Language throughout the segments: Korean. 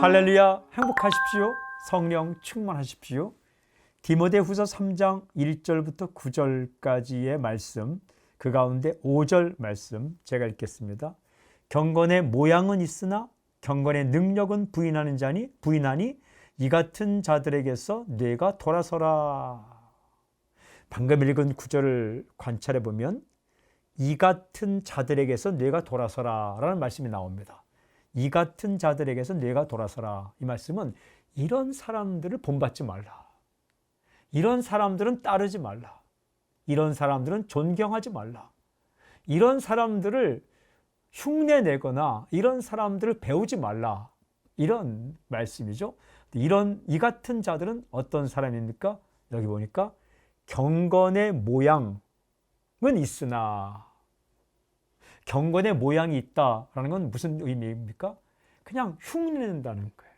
할렐루야 행복하십시오. 성령 충만하십시오. 디모데후서 3장 1절부터 9절까지의 말씀 그 가운데 5절 말씀 제가 읽겠습니다. 경건의 모양은 있으나 경건의 능력은 부인하는 자니 부인하니 이 같은 자들에게서 뇌가 돌아서라. 방금 읽은 구절을 관찰해 보면 이 같은 자들에게서 뇌가 돌아서라라는 말씀이 나옵니다. 이 같은 자들에게서 뇌가 돌아서라. 이 말씀은 이런 사람들을 본받지 말라. 이런 사람들은 따르지 말라. 이런 사람들은 존경하지 말라. 이런 사람들을 흉내 내거나 이런 사람들을 배우지 말라. 이런 말씀이죠. 이런 이 같은 자들은 어떤 사람입니까? 여기 보니까 경건의 모양은 있으나 경건의 모양이 있다라는 건 무슨 의미입니까? 그냥 흉내낸다는 거예요.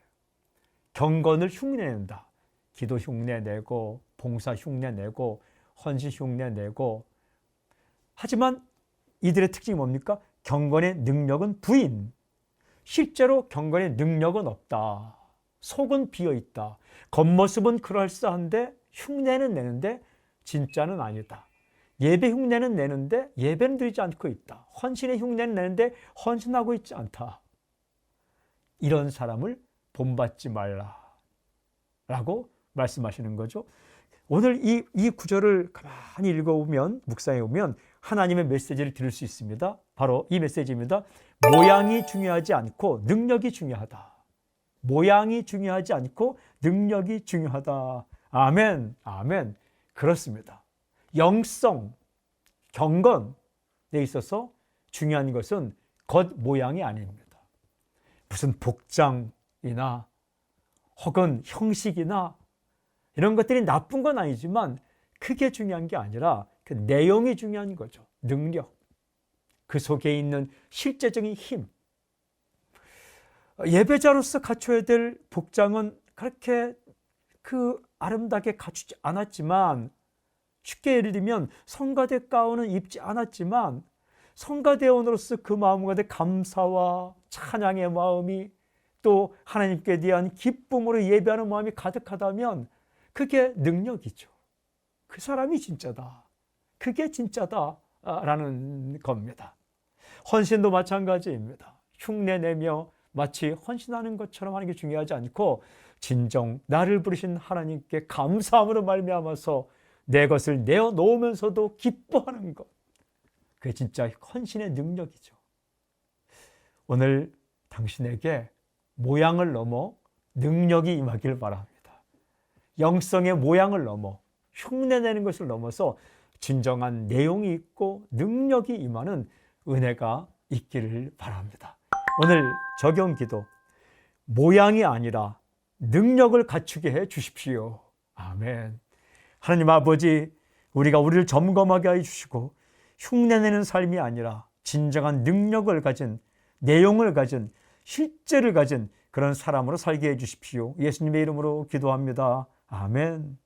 경건을 흉내낸다. 기도 흉내내고 봉사 흉내내고 헌신 흉내내고 하지만 이들의 특징이 뭡니까? 경건의 능력은 부인. 실제로 경건의 능력은 없다. 속은 비어 있다. 겉모습은 그럴싸한데 흉내는 내는데 진짜는 아니다. 예배 흉내는 내는데 예배는 드리지 않고 있다. 헌신의 흉내는 내는데 헌신하고 있지 않다. 이런 사람을 본받지 말라. 라고 말씀하시는 거죠. 오늘 이, 이 구절을 가만히 읽어보면, 묵상해 보면 하나님의 메시지를 들을 수 있습니다. 바로 이 메시지입니다. 모양이 중요하지 않고 능력이 중요하다. 모양이 중요하지 않고 능력이 중요하다. 아멘, 아멘. 그렇습니다. 영성, 경건에 있어서 중요한 것은 겉 모양이 아닙니다. 무슨 복장이나 혹은 형식이나 이런 것들이 나쁜 건 아니지만 크게 중요한 게 아니라 그 내용이 중요한 거죠. 능력. 그 속에 있는 실제적인 힘. 예배자로서 갖춰야 될 복장은 그렇게 그 아름답게 갖추지 않았지만 쉽게 예를 들면 성가대 가운은 입지 않았지만 성가대원으로서 그 마음 가운데 감사와 찬양의 마음이 또 하나님께 대한 기쁨으로 예배하는 마음이 가득하다면 그게 능력이죠. 그 사람이 진짜다. 그게 진짜다 라는 겁니다. 헌신도 마찬가지입니다. 흉내 내며 마치 헌신하는 것처럼 하는 게 중요하지 않고 진정 나를 부르신 하나님께 감사함으로 말미암아서 내 것을 내어 놓으면서도 기뻐하는 것. 그게 진짜 헌신의 능력이죠. 오늘 당신에게 모양을 넘어 능력이 임하길 바랍니다. 영성의 모양을 넘어 흉내내는 것을 넘어서 진정한 내용이 있고 능력이 임하는 은혜가 있기를 바랍니다. 오늘 적용 기도 모양이 아니라 능력을 갖추게 해 주십시오. 아멘. 하나님 아버지, 우리가 우리를 점검하게 해 주시고 흉내내는 삶이 아니라 진정한 능력을 가진 내용을 가진 실제를 가진 그런 사람으로 살게 해 주십시오. 예수님의 이름으로 기도합니다. 아멘.